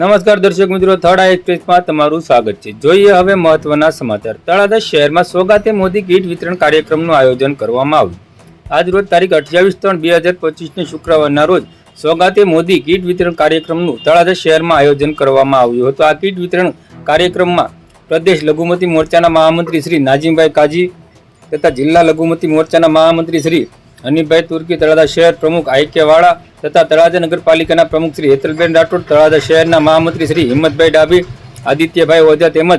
નમસ્કાર દર્શક મિત્રો થર્ડ એક્સપ્રેસમાં તમારું સ્વાગત છે. જોઈએ હવે મહત્વના સમાચાર. તળાજા શહેરમાં સોગાતે મોદી કીટ વિતરણ કાર્યક્રમનું આયોજન કરવામાં આવ્યું. આજ રોજ તારીખ અઠ્યાવીસ ત્રણ બે હજાર પચીસને શુક્રવારના રોજ સોગાતે મોદી કીટ વિતરણ કાર્યક્રમનું તળાજા શહેરમાં આયોજન કરવામાં આવ્યું હતું. આ કીટ વિતરણ કાર્યક્રમમાં પ્રદેશ લઘુમતી મોરચાના મહામંત્રી શ્રી નાજીમભાઈ કાજી તથા જિલ્લા લઘુમતી મોરચાના મહામંત્રી શ્રી હનીફભાઈ તુર્કી તળાજા શહેર પ્રમુખ આઈકેવાળા તથા તળાજા નગરપાલિકાના પ્રમુખ શ્રી હેતલબેન રાઠોડ, તળાજા શહેરના મહામંત્રી શ્રી હિંમતભાઈ ડાભી, આદિત્યભાઈ ઓઝા તેમજ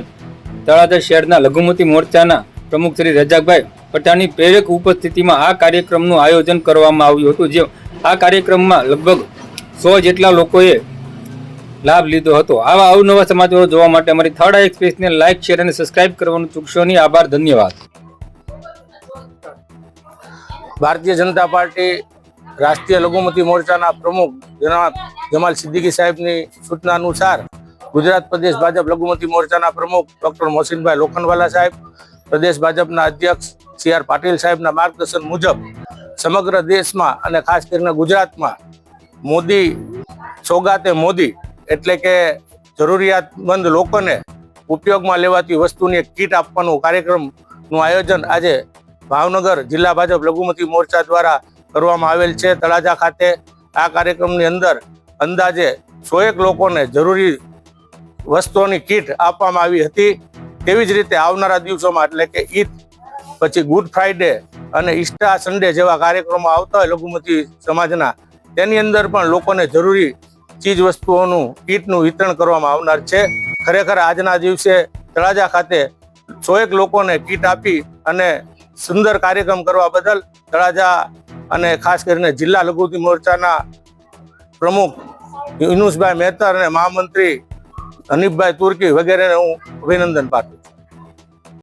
તળાજા શહેરના લઘુમતી મોરચાના પ્રમુખ શ્રી રજાકભાઈ પઠાણની પ્રેરક ઉપસ્થિતિમાં આ કાર્યક્રમનું આયોજન કરવામાં આવ્યું હતું, જે આ કાર્યક્રમમાં લગભગ સો જેટલા લોકોએ લાભ લીધો હતો. આવા અવનવા સમાચારો જોવા માટે અમારી થર્ડ આઈ એક્સપ્રેસને લાઇક, શેર અને સબસ્ક્રાઇબ કરવાનું ચૂકશો નહીં. આભાર, ધન્યવાદ. ભારતીય જનતા પાર્ટી રાષ્ટ્રીય લઘુમતી મોરચાના પ્રમુખ જનાબ જમાલ સિદ્દીકી સાહેબની સૂચના અનુસાર ગુજરાત પ્રદેશ ભાજપ લઘુમતી મોરચાના પ્રમુખ ડોક્ટર મોહસિનભાઈ લોખંડવાલા સાહેબ, પ્રદેશ ભાજપના અધ્યક્ષ સી આર પાટીલ સાહેબના માર્ગદર્શન મુજબ સમગ્ર દેશમાં અને ખાસ કરીને ગુજરાતમાં મોદી સોગાતે મોદી એટલે કે જરૂરિયાતમંદ લોકોને ઉપયોગમાં લેવાતી વસ્તુની એક કીટ આપવાનું કાર્યક્રમનું આયોજન આજે ભાવનગર જિલ્લા ભાજપ લઘુમતી મોરચા દ્વારા કરવામાં આવેલ છે. તળાજા ખાતે આ કાર્યક્રમની અંદર અંદાજે સોએક લોકોને જરૂરી વસ્તુઓની કીટ આપવામાં આવી હતી. તેવી જ રીતે આવનારા દિવસોમાં એટલે કે ઈદ, પછી ગુડ ફ્રાઈડે અને ઈસ્ટા સન્ડે જેવા કાર્યક્રમો આવતા હોય લઘુમતી સમાજના, તેની અંદર પણ લોકોને જરૂરી ચીજ વસ્તુઓનું, કીટનું વિતરણ કરવામાં આવનાર છે. ખરેખર આજના દિવસે તળાજા ખાતે સોએક લોકોને કીટ આપી અને સુંદર કાર્યક્રમ કરવા બદલ તળાજા અને ખાસ કરીને જિલ્લા લઘુતિ મોરચાના પ્રમુખ યુનુસભાઈ મહેતર અને મહામંત્રી હનીફભાઈ તુર્કી વગેરેને હું અભિનંદન પાઠવું છું.